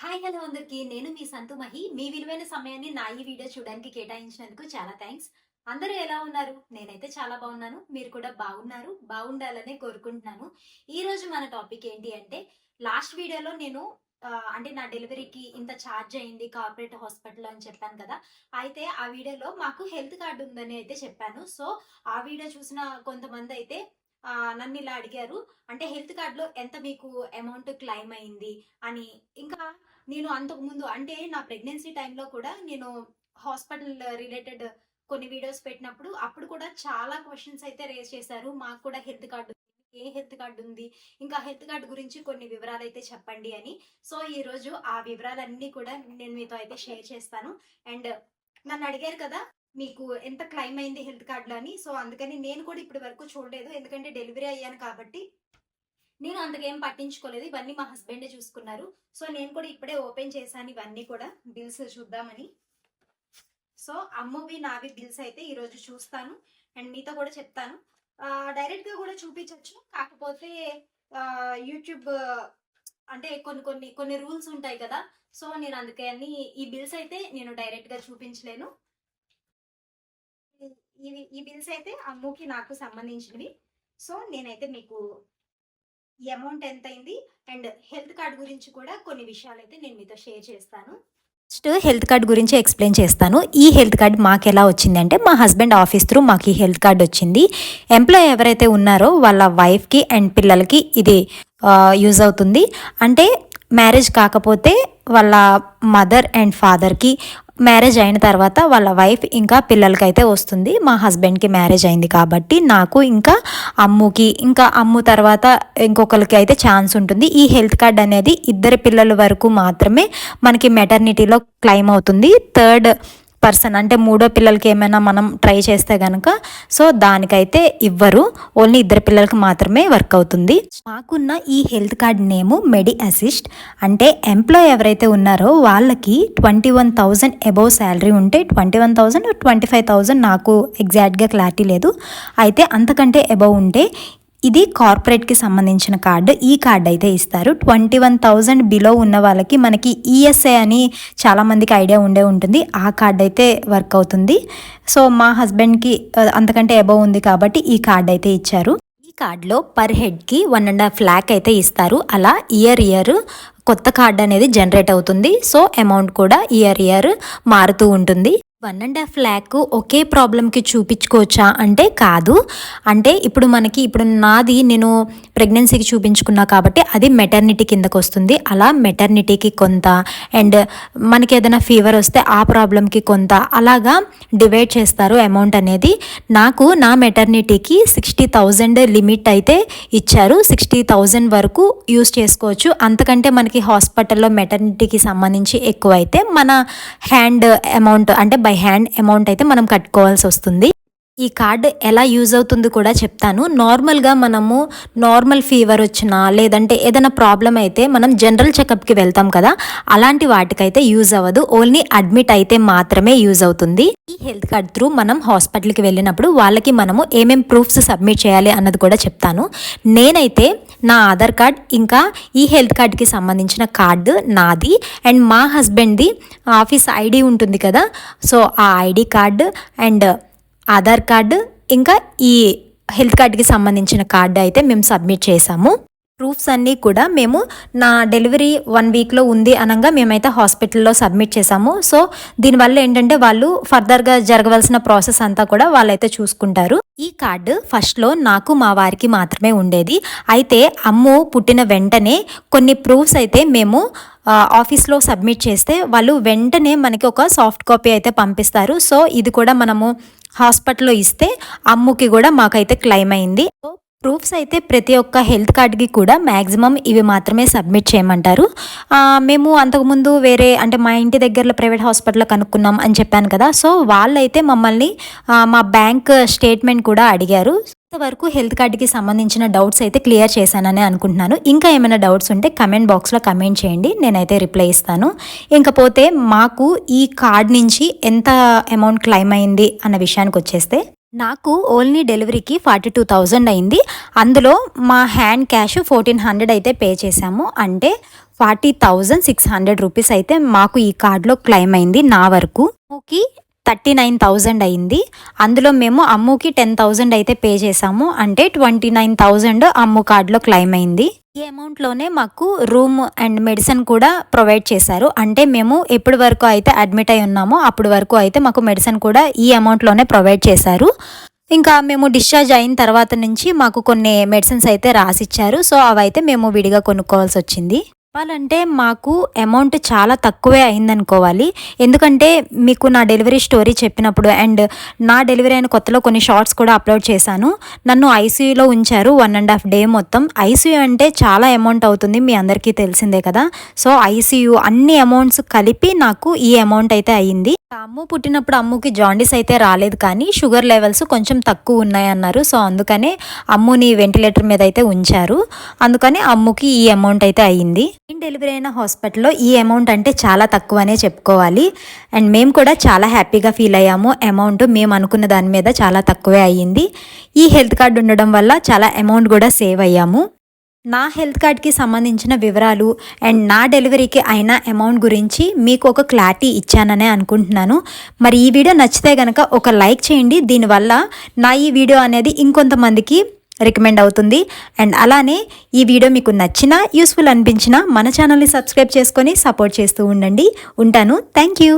Hi hello అందరికీ. నేను మీ సంతు మహి. మీ విలువైన సమయాన్ని నా ఈ వీడియో చూడడానికి కేటాయించినందుకు చాలా థ్యాంక్స్. అందరూ ఎలా ఉన్నారు? నేనైతే చాలా బాగున్నాను. మీరు కూడా బాగున్నారు. బాగుండాలని కోరుకుంటున్నాను. ఈ రోజు మన టాపిక్ ఏంటి అంటే లాస్ట్ వీడియోలో నేను అంటే నా డెలివరీకి ఇంత ఛార్జ్ అయింది కార్పొరేట్ హాస్పిటల్ అని చెప్పాను కదా. అయితే ఆ వీడియోలో మాకు హెల్త్ కార్డు ఉందని అయితే చెప్పాను. సో ఆ వీడియో చూసిన కొంతమంది అయితే నన్ను ఇలా అడిగారు. అంటే హెల్త్ కార్డులో ఎంత మీకు అమౌంట్ క్లైమ్ అయింది అని. ఇంకా నేను అంతకుముందు అంటే నా ప్రెగ్నెన్సీ టైంలో కూడా నేను హాస్పిటల్ రిలేటెడ్ కొన్ని వీడియోస్ పెట్టినప్పుడు అప్పుడు కూడా చాలా క్వశ్చన్స్ అయితే రేస్ చేశారు. మాకు కూడా హెల్త్ కార్డు ఏ హెల్త్ కార్డు ఉంది? ఇంకా హెల్త్ కార్డు గురించి కొన్ని వివరాలు అయితే చెప్పండి అని. సో ఈ రోజు ఆ వివరాలన్నీ కూడా నేను మీతో అయితే షేర్ చేస్తాను. అండ్ నన్ను అడిగారు కదా మీకు ఎంత క్లైమ్ అయింది హెల్త్ కార్డులో అని. సో అందుకని నేను కూడా ఇప్పటి వరకు చూడలేదు. ఎందుకంటే డెలివరీ అయ్యాను కాబట్టి నేను అంతకేం పట్టించుకోలేదు. ఇవన్నీ మా హస్బెండే చూసుకున్నారు. సో నేను కూడా ఇప్పుడే ఓపెన్ చేశాను ఇవన్నీ కూడా. బిల్స్ చూద్దామని. సో అమ్మవి నావి బిల్స్ అయితే ఈరోజు చూస్తాను. అండ్ మీతో కూడా చెప్తాను. డైరెక్ట్గా కూడా చూపించవచ్చు కాకపోతే యూట్యూబ్ అంటే కొన్ని కొన్ని కొన్ని రూల్స్ ఉంటాయి కదా. సో నేను అందుకని ఈ బిల్స్ అయితే నేను డైరెక్ట్గా చూపించలేను. ఇవి ఈ బిల్స్ అయితే అమ్ముకి నాకు సంబంధించినవి. సో నేనైతే మీకు ఈ అమౌంట్ ఎంత అయింది అండ్ హెల్త్ కార్డ్ గురించి కూడా కొన్ని విషయాలు అయితే నేను మీతో షేర్ చేస్తాను. ఫస్ట్ హెల్త్ కార్డ్ గురించి ఎక్స్ప్లెయిన్ చేస్తాను. ఈ హెల్త్ కార్డ్ మాకు ఎలా వచ్చింది అంటే మా హస్బెండ్ ఆఫీస్ త్రూ మాకు ఈ హెల్త్ కార్డ్ వచ్చింది. ఎంప్లాయ్ ఎవరైతే ఉన్నారో వాళ్ళ వైఫ్కి అండ్ పిల్లలకి ఇది యూజ్ అవుతుంది. అంటే మ్యారేజ్ కాకపోతే వాళ్ళ మదర్ అండ్ ఫాదర్కి మ్యారేజ్ అయిన తర్వాత వాళ్ళ వైఫ్ ఇంకా పిల్లలకైతే వస్తుంది. మా హస్బెండ్కి మ్యారేజ్ అయింది కాబట్టి నాకు ఇంకా అమ్ముకి ఇంకా అమ్ము తర్వాత ఇంకొకరికి అయితే ఛాన్స్ ఉంటుంది. ఈ హెల్త్ కార్డ్ అనేది ఇద్దరు పిల్లల వరకు మాత్రమే మనకి మెటర్నిటీలో క్లెయిమ్ అవుతుంది. థర్డ్ పర్సన్ అంటే మూడో పిల్లలకి ఏమైనా మనం ట్రై చేస్తే కనుక సో దానికైతే ఇవ్వరు. ఓన్లీ ఇద్దరు పిల్లలకి మాత్రమే వర్క్ అవుతుంది. మాకున్న ఈ health card name medi assist అంటే ఎంప్లాయ్ ఎవరైతే ఉన్నారో వాళ్ళకి twenty one thousand above salary ఉంటే twenty one thousand twenty five thousand నాకు ఎగ్జాక్ట్గా క్లారిటీ లేదు. అయితే అంతకంటే అబౌవ్ ఉంటే ఇది కార్పొరేట్కి సంబంధించిన కార్డు. ఈ కార్డు అయితే ఇస్తారు. ట్వంటీ వన్ థౌజండ్ బిలో ఉన్న వాళ్ళకి మనకి ఈఎస్ఐ అని చాలామందికి ఐడియా ఉండే ఉంటుంది. ఆ కార్డు అయితే వర్క్ అవుతుంది. సో మా హస్బెండ్కి అంతకంటే అబౌవ్ ఉంది కాబట్టి ఈ కార్డు అయితే ఇచ్చారు. ఈ కార్డులో పర్ హెడ్కి వన్ అండ్ హాఫ్ ల్యాక్ అయితే ఇస్తారు. అలా ఇయర్ ఇయర్ కొత్త కార్డు అనేది జనరేట్ అవుతుంది. సో అమౌంట్ కూడా ఇయర్ ఇయర్ మారుతూ ఉంటుంది. వన్ అండ్ హాఫ్ ల్యాక్ ఒకే ప్రాబ్లంకి చూపించుకోవచ్చా? అంటే కాదు. అంటే ఇప్పుడు మనకి ఇప్పుడు నాది నేను ప్రెగ్నెన్సీకి చూపించుకున్నా కాబట్టి అది మెటర్నిటీ కిందకు వస్తుంది. అలా మెటర్నిటీకి కొంత అండ్ మనకి ఏదైనా ఫీవర్ వస్తే ఆ ప్రాబ్లంకి కొంత అలాగా డివైడ్ చేస్తారు అమౌంట్ అనేది. నాకు నా మెటర్నిటీకి సిక్స్టీ థౌజండ్ లిమిట్ అయితే ఇచ్చారు. సిక్స్టీ థౌజండ్ వరకు యూస్ చేసుకోవచ్చు. అంతకంటే మనకి హాస్పిటల్లో మెటర్నిటీకి సంబంధించి ఎక్కువ అయితే మన హ్యాండ్ అమౌంట్ అంటే బై హ్యాండ్ అమౌంట్ అయితే మనం కట్టుకోవాల్సి వస్తుంది. ఈ కార్డ్ ఎలా యూజ్ అవుతుంది కూడా చెప్తాను. నార్మల్గా మనము నార్మల్ ఫీవర్ వచ్చినా లేదంటే ఏదైనా ప్రాబ్లం అయితే మనం జనరల్ చెకప్కి వెళ్తాం కదా అలాంటి వాటికైతే యూజ్ అవ్వదు. ఓన్లీ అడ్మిట్ అయితే మాత్రమే యూజ్ అవుతుంది. ఈ హెల్త్ కార్డ్ త్రూ మనం హాస్పిటల్కి వెళ్ళినప్పుడు వాళ్ళకి మనము ఏమేం ప్రూఫ్స్ సబ్మిట్ చేయాలి అన్నది కూడా చెప్తాను. నేనైతే నా ఆధార్ కార్డ్ ఇంకా ఈ హెల్త్ కార్డ్కి సంబంధించిన కార్డు నాది. అండ్ మా హస్బెండ్ది ఆఫీస్ ఐడి ఉంటుంది కదా సో ఆ ID card and Aadhaar card ఇంకా ఈ హెల్త్ కార్డుకి సంబంధించిన కార్డు అయితే మేము సబ్మిట్ చేసాము ప్రూఫ్స్ అన్నీ కూడా మేము నా డెలివరీ వన్ వీక్లో ఉంది అనగా మేమైతే హాస్పిటల్లో సబ్మిట్ చేసాము సో దీనివల్ల ఏంటంటే వాళ్ళు ఫర్దర్గా జరగవలసిన ప్రాసెస్ అంతా కూడా వాళ్ళైతే చూసుకుంటారు. ఈ కార్డు ఫస్ట్లో నాకు మా వారికి మాత్రమే ఉండేది. అయితే అమ్ము పుట్టిన వెంటనే కొన్ని ప్రూఫ్స్ అయితే మేము ఆఫీస్లో సబ్మిట్ చేస్తే వాళ్ళు వెంటనే మనకి ఒక సాఫ్ట్ కాపీ అయితే పంపిస్తారు. సో ఇది కూడా మనము హాస్పిటల్లో ఇస్తే అమ్ముకి కూడా మాకైతే క్లెయిమ్ అయింది. సో ప్రూఫ్స్ అయితే ప్రతి ఒక్క హెల్త్ కార్డ్కి కూడా మ్యాక్సిమం ఇవి మాత్రమే సబ్మిట్ చేయమంటారు. మేము అంతకుముందు వేరే అంటే మా ఇంటి దగ్గరలో ప్రైవేట్ హాస్పిటల్లో కనుక్కున్నాం అని చెప్పాను కదా సో వాళ్ళైతే మమ్మల్ని మా బ్యాంక్ స్టేట్మెంట్ కూడా అడిగారు. వరకు హెల్త్ కార్డ్కి సంబంధించిన డౌట్స్ అయితే క్లియర్ చేశానని అనుకుంటున్నాను. ఇంకా ఏమైనా డౌట్స్ ఉంటే కమెంట్ బాక్స్లో కమెంట్ చేయండి. నేనైతే రిప్లై ఇస్తాను. ఇంకపోతే మాకు ఈ కార్డ్ నుంచి ఎంత అమౌంట్ క్లెయిమ్ అయింది అన్న విషయానికి వచ్చేస్తే నాకు ఓన్లీ డెలివరీకి ఫార్టీ టూ థౌజండ్ అయింది. అందులో మా హ్యాండ్ క్యాష్ ఫోర్టీన్ హండ్రెడ్ అయితే పే చేశాము. అంటే forty thousand six hundred rupees అయితే మాకు ఈ కార్డులో క్లెయిమ్ అయింది నా వరకు. ఓకే థర్టీ నైన్ థౌజండ్ అయింది. అందులో మేము అమ్ముకి టెన్ థౌజండ్ అయితే పే చేసాము అంటే ట్వంటీ నైన్ థౌజండ్ అమ్ము కార్డులో క్లెయిమ్ అయింది. ఈ అమౌంట్లోనే మాకు రూమ్ అండ్ మెడిసిన్ కూడా ప్రొవైడ్ చేశారు. అంటే మేము ఎప్పటి వరకు అయితే అడ్మిట్ అయి ఉన్నామో అప్పటి వరకు అయితే మాకు మెడిసిన్ కూడా ఈ అమౌంట్లోనే ప్రొవైడ్ చేశారు. ఇంకా మేము డిశ్చార్జ్ అయిన తర్వాత నుంచి మాకు కొన్ని మెడిసిన్స్ అయితే రాసిచ్చారు. సో అవైతే మేము విడిగా కొనుక్కోవాల్సి వచ్చింది. చెప్పాలంటే మాకు అమౌంట్ చాలా తక్కువే అయిందనుకోవాలి. ఎందుకంటే మీకు నా డెలివరీ స్టోరీ చెప్పినప్పుడు అండ్ నా డెలివరీ అయిన కొత్తలో కొన్ని షార్ట్స్ కూడా అప్లోడ్ చేశాను. నన్ను ఐసీయూలో ఉంచారు వన్ అండ్ హాఫ్ డే మొత్తం. ఐసీయూ అంటే చాలా అమౌంట్ అవుతుంది మీ అందరికీ తెలిసిందే కదా. సో ఐసీయూ అన్ని అమౌంట్స్ కలిపి నాకు ఈ అమౌంట్ అయితే అయ్యింది. అమ్ము పుట్టినప్పుడు అమ్ముకి జాండీస్ అయితే రాలేదు కానీ షుగర్ లెవెల్స్ కొంచెం తక్కువ ఉన్నాయన్నారు సో అందుకనే అమ్ముని వెంటిలేటర్ మీద అయితే ఉంచారు. అందుకని అమ్ముకి ఈ అమౌంట్ అయితే అయ్యింది నేను డెలివరీ అయిన హాస్పిటల్లో ఈ అమౌంట్ అంటే చాలా తక్కువనే చెప్పుకోవాలి. అండ్ మేము కూడా చాలా హ్యాపీగా ఫీల్ అయ్యాము. అమౌంట్ మేము అనుకున్న దాని మీద చాలా తక్కువే అయ్యింది. ఈ హెల్త్ కార్డు ఉండడం వల్ల చాలా అమౌంట్ కూడా సేవ్ అయ్యాము. నా హెల్త్ కార్డ్కి సంబంధించిన వివరాలు అండ్ నా డెలివరీకి అయిన అమౌంట్ గురించి మీకు ఒక క్లారిటీ ఇచ్చాననే అనుకుంటున్నాను. మరి ఈ వీడియో నచ్చితే కనుక ఒక లైక్ చేయండి. దీనివల్ల నా ఈ వీడియో అనేది ఇంకొంతమందికి రికమెండ్ అవుతుంది. అండ్ అలానే ఈ వీడియో మీకు నచ్చినా యూస్ఫుల్ అనిపించినా మన ఛానల్ని సబ్స్క్రైబ్ చేసుకొని సపోర్ట్ చేస్తూ ఉండండి. ఉంటాను. Thank you